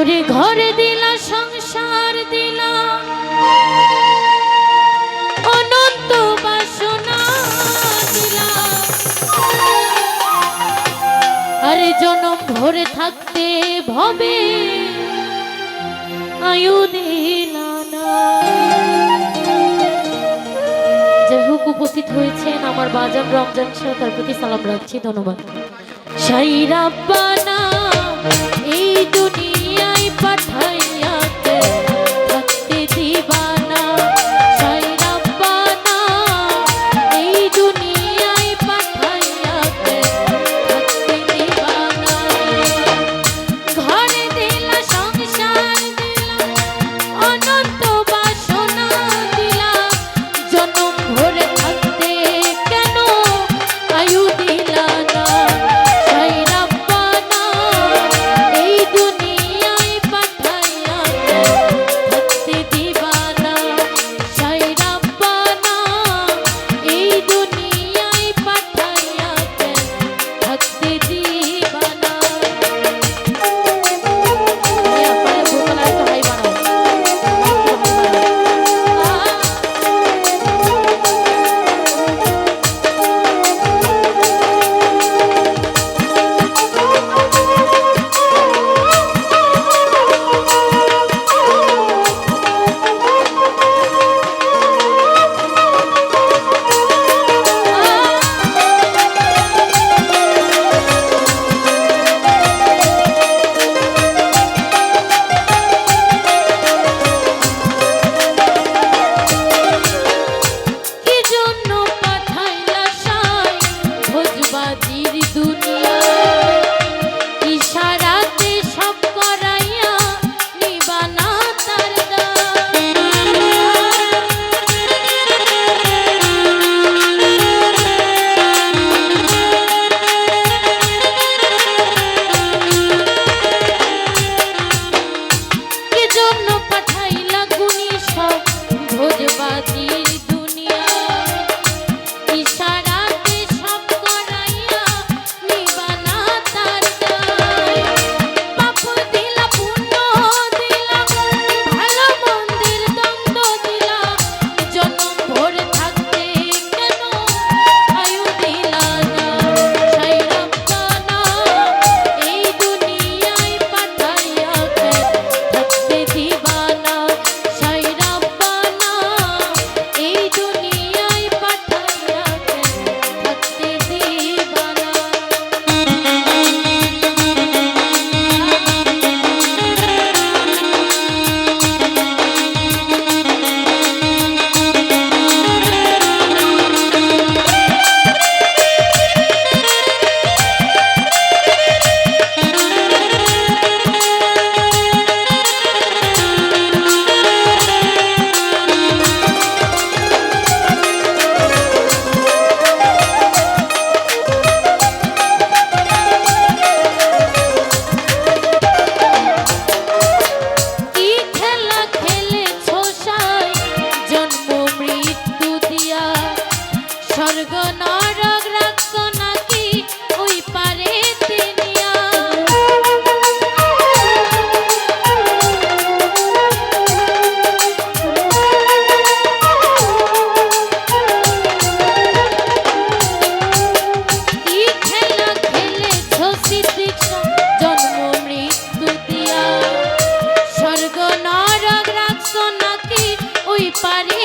ওরে ঘরে দিলা, সংসার দিলা। অনন্ত বাসনা দিলা। আরে জনম ভরে থাকতে ভবে, আয়ু দিলা না। হোক উপস্থিত হয়েছেন আমার বাজার রমজান শাহ তার প্রতি সালাম রাখছি, ধন্যবাদ। সাইরাব্বানা party.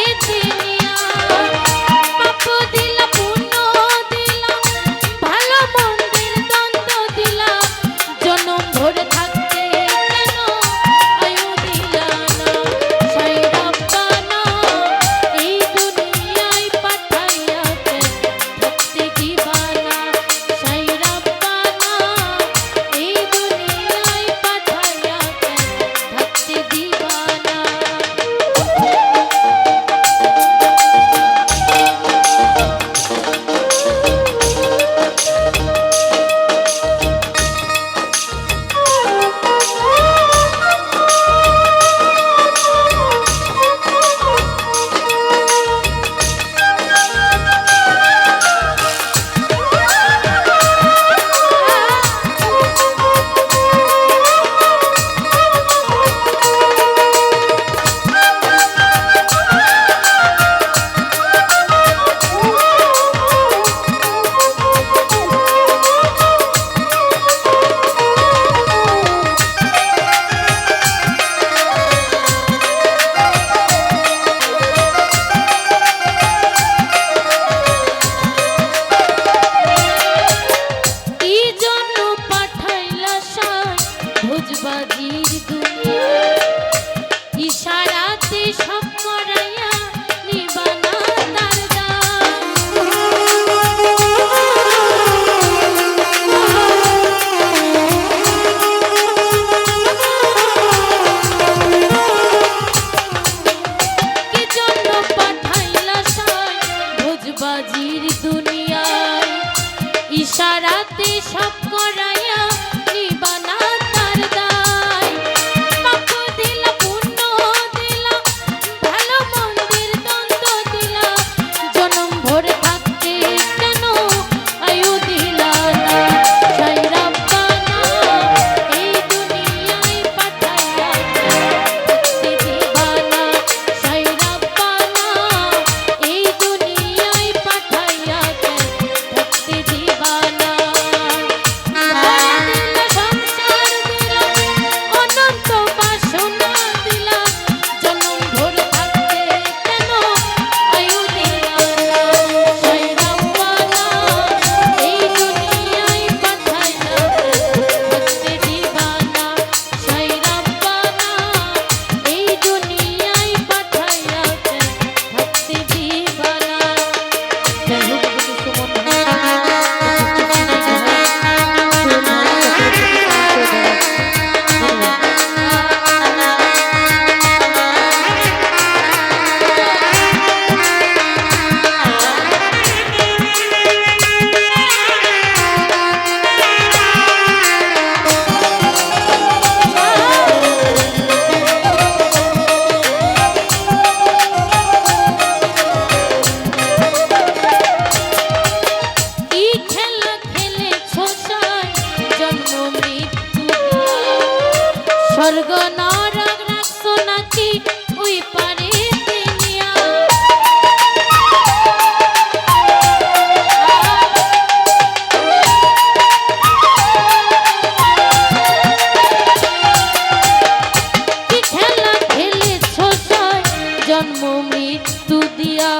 জন্ম মৃত্যু দিয়া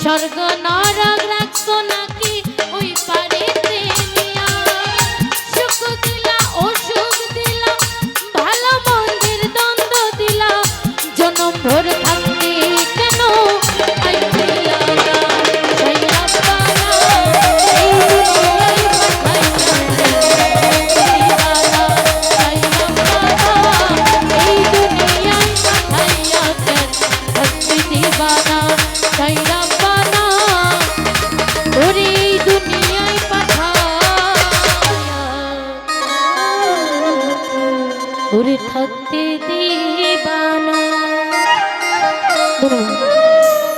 স্বর্গ নরক রাখছো নাকি